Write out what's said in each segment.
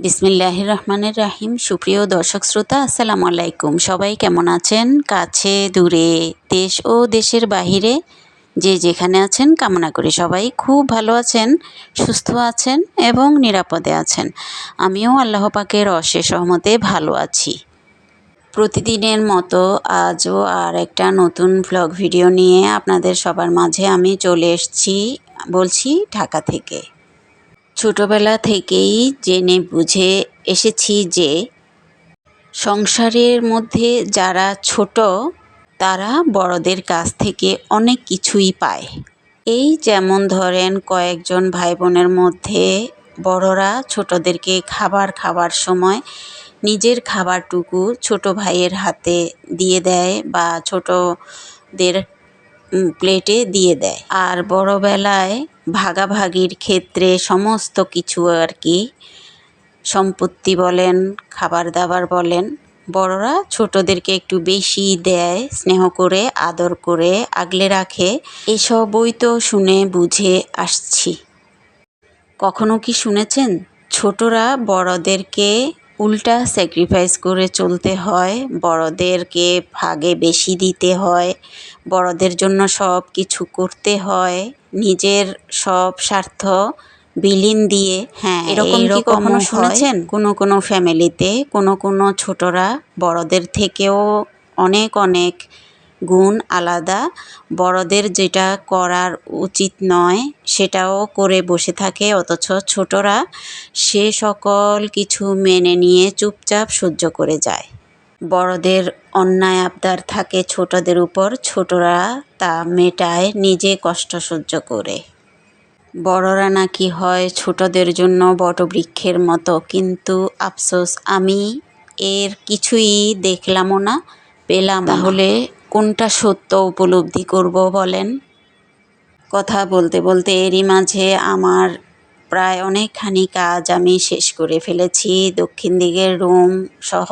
বিসমিল্লাহ রহমানের রাহিম। সুপ্রিয় দর্শক শ্রোতা, আসসালামু আলাইকুম। সবাই কেমন আছেন? কাছে, দূরে, দেশ ও দেশের বাহিরে যে যেখানে আছেন, কামনা করি সবাই খুব ভালো আছেন, সুস্থ আছেন এবং নিরাপদে আছেন। আমিও আল্লাহ পাকের অশেষ সহমতে ভালো আছি। প্রতিদিনের মতো আজও আর একটা নতুন ভ্লগ ভিডিও নিয়ে আপনাদের সবার মাঝে আমি চলে এসেছি, বলছি ঢাকা থেকে। ছোটবেলা থেকেই জেনে বুঝে এসেছি যে সংসারের মধ্যে যারা ছোট, তারা বড়দের কাছ থেকে অনেক কিছুই পায়। এই যেমন ধরেন কয়েকজন ভাই বোনের মধ্যে বড়রা ছোটদেরকে খাবার খাওয়ার সময় নিজের খাবারটুকু ছোট ভাইয়ের হাতে দিয়ে দেয় বা ছোটদের প্লেটে দিয়ে দেয়। আর বড়বেলায় ভাগাভাগির ক্ষেত্রে সমস্ত কিছু আর কি সম্পত্তি বলেন খাবার দাবার বলেন, বড়রা ছোটদেরকে একটু বেশি দেয়, স্নেহ করে, আদর করে, আগলে রাখে। এসবই তো শুনে বুঝে আসছি। কখনো কি শুনেছেন? ছোটরা বড়দেরকে উল্টা স্যাক্রিফাইস করে চলতে হয় বড়দেরকে ভাগে বেশি দিতে হয় বড়দের জন্য সব কিছু করতে হয় নিজের সব স্বার্থ বিলীন দিয়ে। হ্যাঁ এরকম কি কখনো শুনেছেন? কোনো কোনো ফ্যামিলিতে কোনো কোনো ছোটরা বড়দের থেকেও অনেক অনেক গুণ আলাদা। বড়দের যেটা করার উচিত নয়, সেটাও করে বসে থাকে, অথচ ছোটরা সে সকল কিছু মেনে নিয়ে চুপচাপ সহ্য করে যায়। বড়দের অন্যায় আবদার থাকে ছোটদের উপর, ছোটরা তা মেটায় নিজে কষ্ট সহ্য করে। বড়রা নাকি হয় ছোটদের জন্য বটবৃক্ষের মতো, কিন্তু আফসোস, আমি এর কিছুই দেখলামও না পেলাম তাহলে কোনটা সত্য উপলব্ধি করব বলেন? কথা বলতে বলতে এরই মাঝে আমার প্রায় অনেকখানি কাজ আমি শেষ করে ফেলেছি। দক্ষিণ দিকের রুম সহ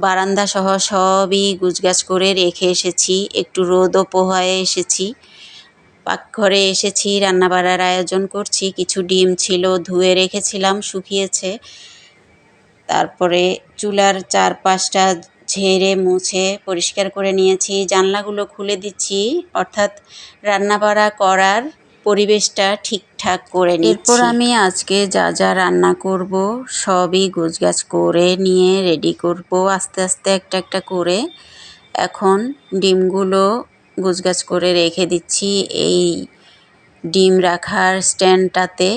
বারান্দা সহ সবই গুছগাছ করে রেখে এসেছি। একটু রোদও পোহায়ে এসেছি। পাকঘরে এসেছি, রান্নাবাড়ার আয়োজন করছি। কিছু ডিম ছিল, ধুয়ে রেখেছিলাম, শুকিয়েছে। তারপরে চুলার চারপাশটা ঝেড়ে, মুছে, পরিষ্কার করে নিয়েছি। জানলাগুলো খুলে দিচ্ছি। অর্থাৎ রান্না রান্নাবাড়া করার পরিবেশটা ঠিকঠাক করে নিচ্ছি। এরপর আমি আজকে যা যা রান্না করব, সবই গোছগাছ করে নিয়ে রেডি করব। আস্তে আস্তে একটা একটা করে এখন ডিমগুলো গোছগাছ করে রেখে দিচ্ছি। এই ডিম রাখার স্ট্যান্ডটাতে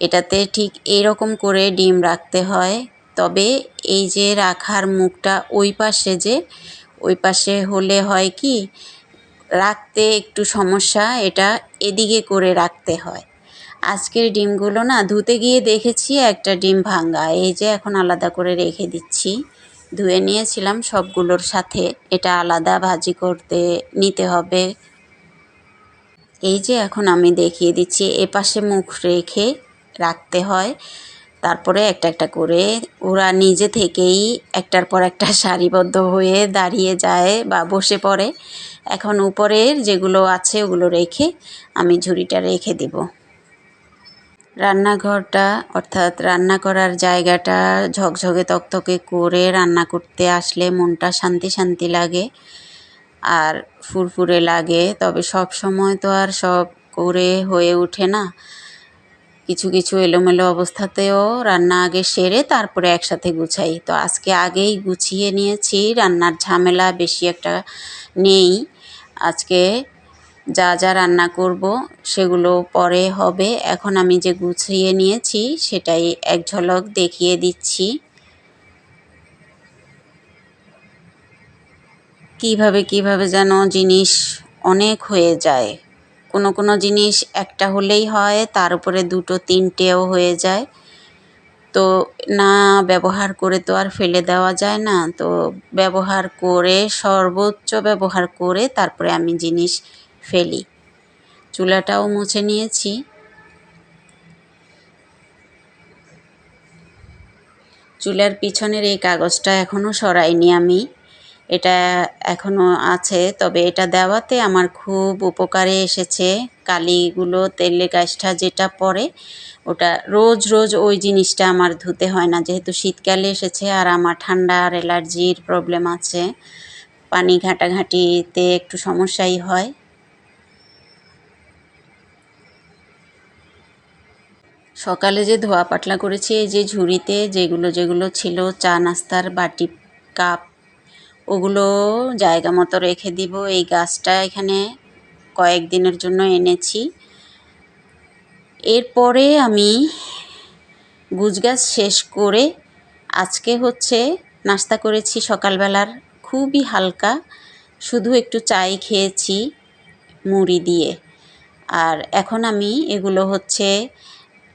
এটাতে ঠিক এরকম করে ডিম রাখতে হয়। তবে এই যে রাখার মুখটা ওই পাশে যে, ওই পাশে হলে হয় কি, রাখতে একটু সমস্যা, এটা এদিকে করে রাখতে হয়। আজকের ডিমগুলো না ধুতে গিয়ে দেখেছি, একটা ডিম ভাঙ্গা এই যে এখন আলাদা করে রেখে দিচ্ছি। ধুয়ে নিয়েছিলাম সবগুলোর সাথে। এটা আলাদা ভাজি করতে নিতে হবে। এই যে এখন আমি দেখিয়ে দিচ্ছি এপাশে মুখ রেখে রাখতে হয়। তারপরে একটা একটা করে ওরা নিজে থেকেই একটার পর একটা সারিবদ্ধ হয়ে দাঁড়িয়ে যায় বা বসে পড়ে। এখন উপরের যেগুলো আছে ওগুলো রেখে আমি ঝুড়িটা রেখে দেব। রান্নাঘরটা, অর্থাৎ রান্না করার জায়গাটা ঝকঝকে তকতকে করে রান্না করতে আসলে মনটা শান্তি শান্তি লাগে আর ফুরফুরে লাগে। তবে সব সময় তো আর সব করে হয়ে ওঠে না। কিছু কিছু এলোমেলো অবস্থাতেও রান্না আগে সেরে তারপরে একসাথে গুছাই। তো আজকে আগেই গুছিয়ে নিয়েছি, রান্নার ঝামেলা বেশি একটা নেই। আজকে যা যা রান্না করব সেগুলো পরে হবে। এখন আমি যে গুছিয়ে নিয়েছি সেটাই এক ঝলক দেখিয়ে দিচ্ছি। কীভাবে কীভাবে যেন জিনিস অনেক হয়ে যায়। কোনো কোনো জিনিস একটা হলেই হয়, তার উপরে দুটো তিনটেও হয়ে যায়। তো না ব্যবহার করে তো আর ফেলে দেওয়া যায় না। তো ব্যবহার করে, সর্বোচ্চ ব্যবহার করে তারপরে আমি জিনিস ফেলি। চুলাটাও মুছে নিয়েছি। চুলার পিছনের এই কাগজটা এখনও সরাইনি আমি। এটা এখনও আছে, তবে এটা দেওয়াতে আমার খুব উপকারে এসেছে। কালিগুলো, তেলে গাছটা যেটা পড়ে, ওটা রোজ রোজ ওই জিনিসটা আমার ধুতে হয় না। যেহেতু শীতকালে এসেছে আর আমার ঠান্ডা আর অ্যালার্জির প্রবলেম আছে, পানি ঘাঁটাঘাঁটিতে একটু সমস্যাই হয়। সকালে যে ধোয়া পাতলা করেছি, এই যে ঝুড়িতে যেগুলো যেগুলো ছিল, চা নাস্তার বাটি, কাপ ওগুলো জায়গা মতো রেখে দিব। এই গাছটা এখানে কয়েকদিনের জন্য এনেছি। এরপরে আমি গুজগাছ শেষ করে আজকে হচ্ছে নাস্তা করেছি সকালবেলার। খুবই হালকা, শুধু একটু চাই খেয়েছি মুড়ি দিয়ে। আর এখন আমি এগুলো হচ্ছে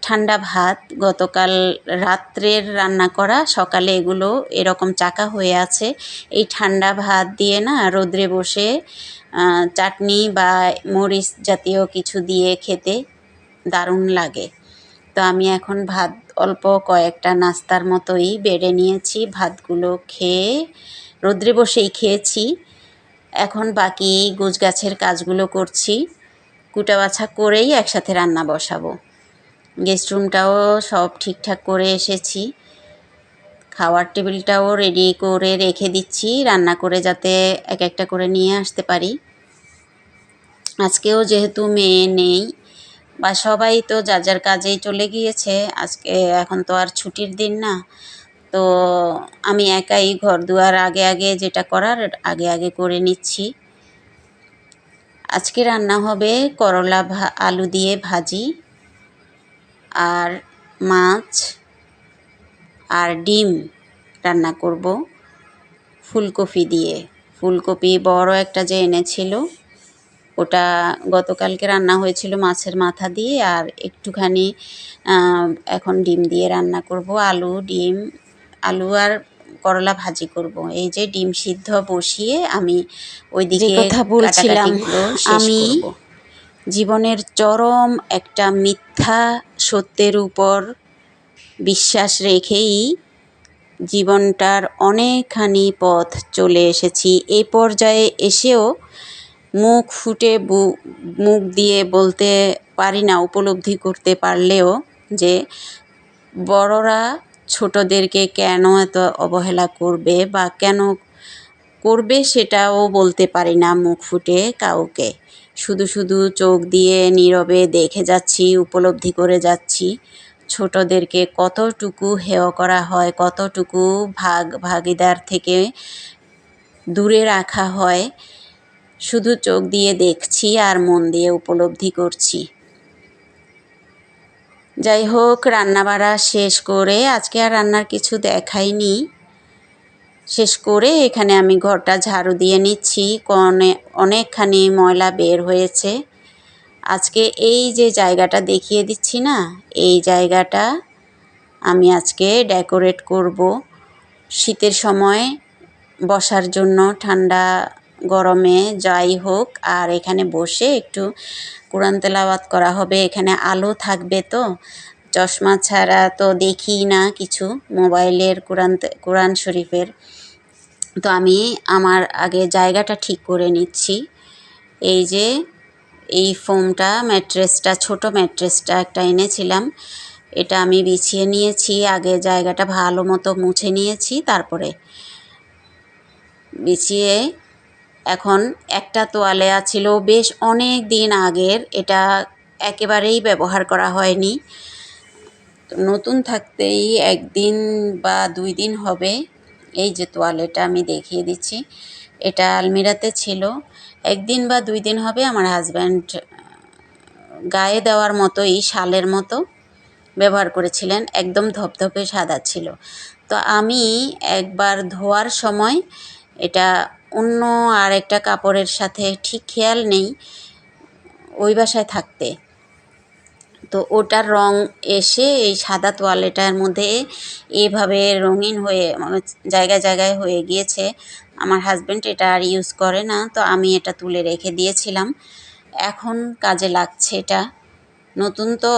ঠান্ডা ভাত, গতকাল রাত্রের রান্না করা, সকালে এগুলো এরকম চাকা হয়ে আছে। এই ঠান্ডা ভাত দিয়ে না রোদ্রে বসে চাটনি বা মরিচ জাতীয় কিছু দিয়ে খেতে দারুণ লাগে। তো আমি এখন ভাত অল্প কয়েকটা নাস্তার মতোই বেড়ে নিয়েছি। ভাতগুলো খেয়ে, রোদ্রে বসেই খেয়েছি। এখন বাকি গোছ গাছের কাজগুলো করছি। কুটা বাছা করেই একসাথে রান্না বসাবো। গেস্ট রুমটাও সব ঠিকঠাক করে এসেছি। খাওয়ার টেবিলটাও রেডি করে রেখে দিচ্ছি, রান্না করে যাতে এক একটা করে নিয়ে আসতে পারি। আজকেও যেহেতু মেয়ে নেই, বা সবাই তো যার যার কাজেই চলে গিয়েছে, আজকে এখন তো আর ছুটির দিন না, তো আমি একাই ঘর দুয়ার আগে আগে যেটা করার আগে আগে করে নিচ্ছি। আজকে রান্না হবে করলা আলু দিয়ে ভাজি আর মাছ আর ডিম রান্না করব ফুলকপি দিয়ে। ফুলকপি বড় একটা যে এনেছিল, ওটা গতকালকে রান্না হয়েছিল মাছের মাথা দিয়ে আর একটুখানি এখন ডিম দিয়ে রান্না করব। আলু, ডিম, আলু আর করলা ভাজি করব। এই যে ডিম সিদ্ধ বসিয়ে আমি ওইদিকে কথা বলছিলাম আমি জীবনের চরম একটা মিথ্যা সত্যের উপর বিশ্বাস রেখেই জীবনটার অনেকখানি পথ চলে এসেছি। এই পর্যায়ে এসেও মুখ ফুটে মুখ দিয়ে বলতে পারি না, উপলব্ধি করতে পারলেও যে বড়রা ছোটদেরকে কেন এত অবহেলা করবে বা কেন করবে সেটাও বলতে পারি না মুখ ফুটে কাউকে। শুধু শুধু চোখ দিয়ে নীরবে দেখে যাচ্ছি, উপলব্ধি করে যাচ্ছি। ছোটদেরকে কতটুকু হেয় করা হয়, কতটুকু ভাগ ভাগিদার থেকে দূরে রাখা হয়, শুধু চোখ দিয়ে দেখছি আর মন দিয়ে উপলব্ধি করছি। যাই হোক, রান্নাবাড়া শেষ করে, আজকে আর রান্নার কিছু দেখাইনি। শেষ করে এখানে আমি ঘরটা ঝাড়ু দিয়ে নিচ্ছি, কনে অনেকখানি ময়লা বের হয়েছে। আজকে এই যে জায়গাটা দেখিয়ে দিচ্ছি না, এই জায়গাটা আমি আজকে ডেকোরেট করব। শীতের সময় বসার জন্য ঠান্ডা গরমে যাই হোক, আর এখানে বসে একটু কোরআন তেলাওয়াত করা হবে। এখানে আলো থাকবে তো, চশমা ছাড়া তো দেখি না কিছু। মোবাইলের কোরআন কোরআন শরীফের তো আমি আমার আগে জায়গাটা ঠিক করে নিচ্ছি। এই যে, এই ফোমটা, ম্যাট্রেসটা, ছোট ম্যাট্রেসটা একটা এনেছিলাম। এটা আমি বিছিয়ে নিয়েছি, আগে জায়গাটা ভালো মতো মুছে নিয়েছি, তারপরে বিছিয়ে এখন একটা তোয়ালেয়া ছিল বেশ অনেক দিন আগের, এটা একেবারেই ব্যবহার করা হয়নি। নতুন থাকতেই একদিন বা দুই দিন হবে। এই যে তোয়ালেটা আমি দেখিয়ে দিচ্ছি, এটা আলমিরাতে ছিল। একদিন বা দুই দিন হবে আমার হাজব্যান্ড গায়ে দেওয়ার মতোই, শালের মতো ব্যবহার করেছিলেন, একদম ধপধপে সাদা ছিল। তো আমি একবার ধোয়ার সময় এটা অন্য আর একটা কাপড়ের সাথে ঠিক খেয়াল নেই, ওই বাসায় থাকতে। তো ওটার রং এসে এই সাদা তোয়ালেটার মধ্যে এভাবে রঙিন হয়ে মানে জায়গায় জায়গায় হয়ে গিয়েছে। আমার হাজব্যান্ড এটা আর ইউজ করে না, তো আমি এটা তুলে রেখে দিয়েছিলাম। এখন কাজে লাগছে এটা। নতুন তো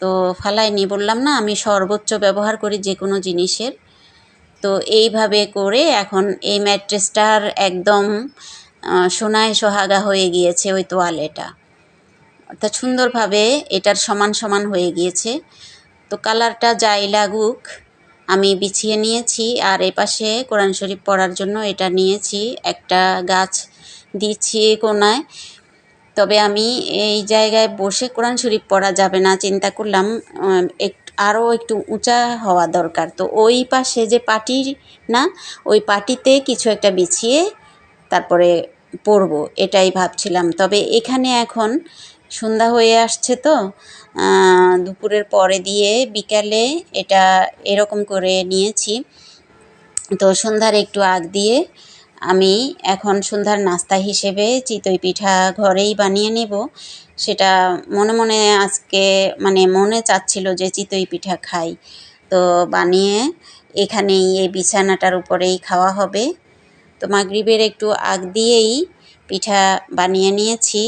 তো ফালাইনি, বললাম না আমি সর্বোচ্চ ব্যবহার করি যে কোনো জিনিসের। তো এইভাবে করে এখন এই ম্যাট্রেসটার একদম সোনায় সোহাগা হয়ে গিয়েছে ওই তোয়ালেটা। অর্থাৎ সুন্দরভাবে এটার সমান সমান হয়ে গিয়েছে। তো কালারটা যাই লাগুক, আমি বিছিয়ে নিয়েছি আর এপাশে কোরআন শরীফ পড়ার জন্য এটা নিয়েছি। একটা গাছ দিচ্ছি কোনায়। তবে আমি এই জায়গায় বসে কোরআন শরীফ পড়া যাবে না, চিন্তা করলাম আরও একটু উঁচা হওয়া দরকার। তো ওই পাশে যে পাটি না, ওই পাটিতে কিছু একটা বিছিয়ে তারপরে পরব এটাই ভাবছিলাম। তবে এখানে এখন সন্ধ্যা হয়ে আসছে তো দুপুরের পরে দিয়ে বিকালে এটা এরকম করে নিয়েছি। তো সন্ধ্যার একটু আগ দিয়ে আমি এখন সন্ধ্যার নাস্তা হিসেবে চিতই পিঠা ঘরেই বানিয়ে নেব। সেটা মনে মনে আজকে মানে মনে চাচ্ছিল যে চিতই পিঠা খাই। তো বানিয়ে এখানেই এই বিছানাটার উপরেই খাওয়া হবে। তো মাগরিবের একটু আগ দিয়েই পিঠা বানিয়ে নিয়েছি।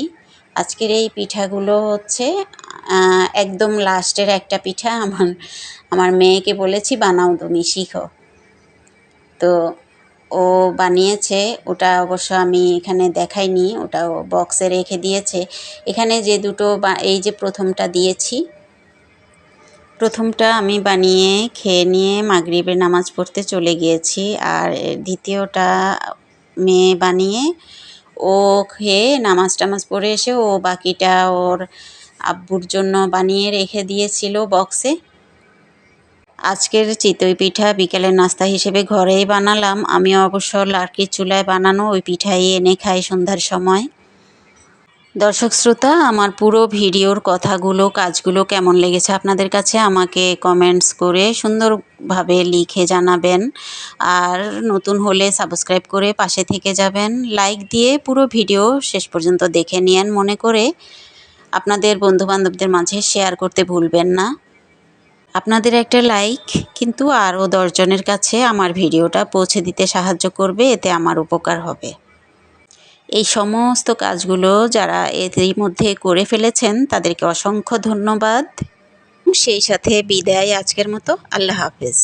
আজকের এই পিঠাগুলো হচ্ছে একদম লাস্টের একটা পিঠা আমার আমার মেয়েকে বলেছি বানাও তুমি, শিখো। তো ও বানিয়েছে, ওটা অবশ্য আমি এখানে দেখাইনি ওটা ও বক্সে রেখে দিয়েছে। এখানে যে দুটো বা, এই যে প্রথমটা দিয়েছি, প্রথমটা আমি বানিয়ে খেয়ে নিয়ে মাগরিবের নামাজ পড়তে চলে গিয়েছি, আর দ্বিতীয়টা মেয়ে বানিয়ে ও খেয়ে নামাজ টামাজ পড়ে এসে ও বাকিটা ওর আব্বুর জন্য বানিয়ে রেখে দিয়েছিল বক্সে আজকের চিতই পিঠা বিকেলের নাস্তা হিসেবে ঘরেই বানালাম। আমি অবশ্য লার্কির চুলায় বানানো ওই পিঠাই এনে খাই সন্ধ্যার সময়। দর্শক শ্রোতা, আমার পুরো ভিডিওর কথাগুলো, কাজগুলো কেমন লেগেছে আপনাদের কাছে আমাকে কমেন্টস করে সুন্দরভাবে লিখে জানাবেন। আর নতুন হলে সাবস্ক্রাইব করে পাশে থেকে যাবেন। লাইক দিয়ে পুরো ভিডিও শেষ পর্যন্ত দেখে নিয়েন মনে করে। আপনাদের বন্ধুবান্ধবদের মাঝে শেয়ার করতে ভুলবেন না। আপনাদের একটা লাইক কিন্তু আরও দশজনের কাছে আমার ভিডিওটা পৌঁছে দিতে সাহায্য করবে, এতে আমার উপকার হবে। এই সমস্ত কাজগুলো যারা এরই মধ্যে করে ফেলেছেন, তাদেরকে অসংখ্য ধন্যবাদ। সেই সাথে বিদায় আজকের মতো। আল্লাহ হাফেজ।